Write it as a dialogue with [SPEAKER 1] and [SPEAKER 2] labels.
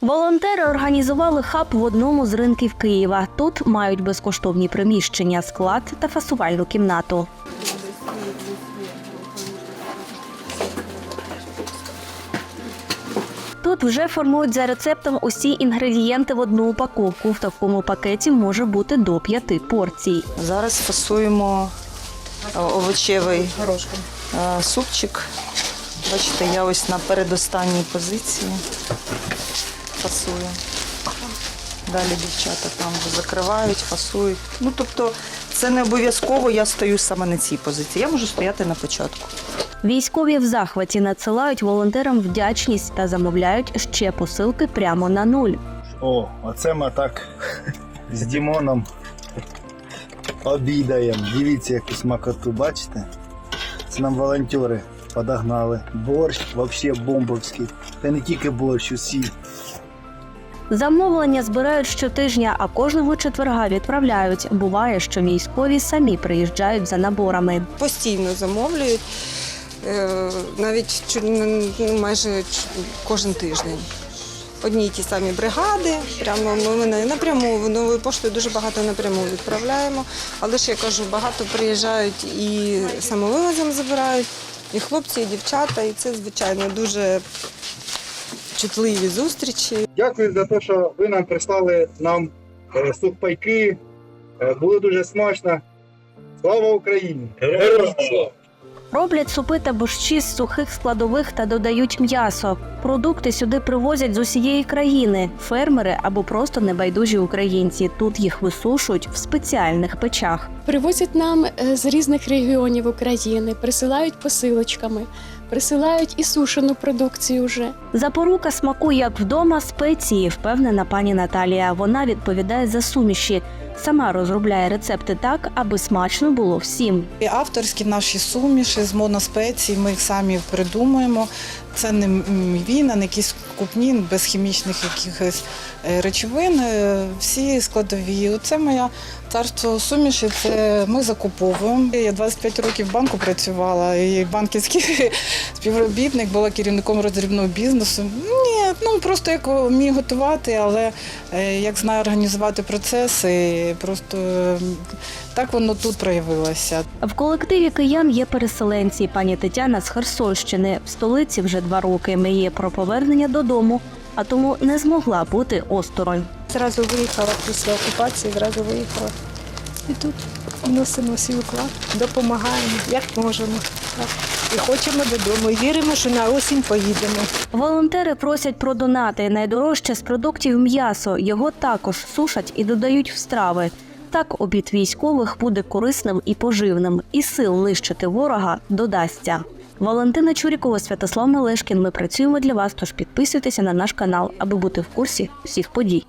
[SPEAKER 1] Волонтери організували хаб в одному з ринків Києва. Тут мають безкоштовні приміщення, склад та фасувальну кімнату. Тут вже формують за рецептом усі інгредієнти в одну упаковку. В такому пакеті може бути до п'яти порцій.
[SPEAKER 2] Зараз фасуємо е, овочевий е, супчик. Бачите, я ось на передостанній позиції фасую. Далі дівчата там вже закривають, фасують. Ну, тобто, це не обов'язково я стою саме на цій позиції. Я можу стояти на початку.
[SPEAKER 1] Військові в захваті надсилають волонтерам вдячність та замовляють ще посилки прямо на нуль.
[SPEAKER 3] О, оце ми так з Дімоном обідаємо. Дивіться, яку смакоту, бачите? Це нам волонтери подогнали. Борщ взагалі бомбовський. Та не тільки борщ, усі.
[SPEAKER 1] Замовлення збирають щотижня, а кожного четверга відправляють. Буває, що військові самі приїжджають за наборами.
[SPEAKER 4] постійно замовлюють, е, навіть ну, майже кожен тиждень. Одні й ті самі бригади, прямо ми вони напряму новою поштою дуже багато напряму відправляємо. Але ж я кажу, багато приїжджають і самовивозом забирають, і хлопці, і дівчата, і це звичайно дуже чутливі зустрічі.
[SPEAKER 5] Дякую за те, що ви нам прислали нам е, сухпайки. Е, Було дуже смачно. Слава Україні! Героям слава!
[SPEAKER 1] Роблять супи та борщі з сухих складових та додають м'ясо. Продукти сюди привозять з усієї країни. Фермери або просто небайдужі українці. Тут їх висушують в спеціальних печах.
[SPEAKER 6] Привозять нам е, з різних регіонів України, присилають посилочками, присилають і сушену продукцію вже.
[SPEAKER 1] Запорука смаку як вдома спеції, впевнена пані Наталія. Вона відповідає за суміші. Сама розробляє рецепти так, аби смачно було всім.
[SPEAKER 2] Авторські наші суміші з моноспецій, ми їх самі придумуємо. Це не війна, не якісь купні, без хімічних якихось е, речовин. е, Всі складові. Оце моя царство суміші. Це ми закуповуємо. Я 25 років в банку працювала, і банківський співробітник була керівником роздрібного бізнесу. Ні, ну просто як вмію готувати, але е, як знаю організувати процеси, просто так воно тут проявилося.
[SPEAKER 1] В колективі киян є переселенці. Пані Тетяна з Херсонщини в столиці вже два роки мріє про повернення додому, а тому не змогла бути осторонь.
[SPEAKER 7] Зразу виїхала після окупації, зразу виїхала. І тут вносимо свій вклад, допомагаємо, як можемо. Так. І хочемо додому. І віримо, що на осінь поїдемо.
[SPEAKER 1] Волонтери просять про донати. Найдорожче з продуктів м'ясо. Його також сушать і додають в страви. Так обід військових буде корисним і поживним, і сил нищити ворога додасться. Валентина Чурікова, Святослав Мелешкін. Ми працюємо для вас. Тож підписуйтеся на наш канал, аби бути в курсі всіх подій.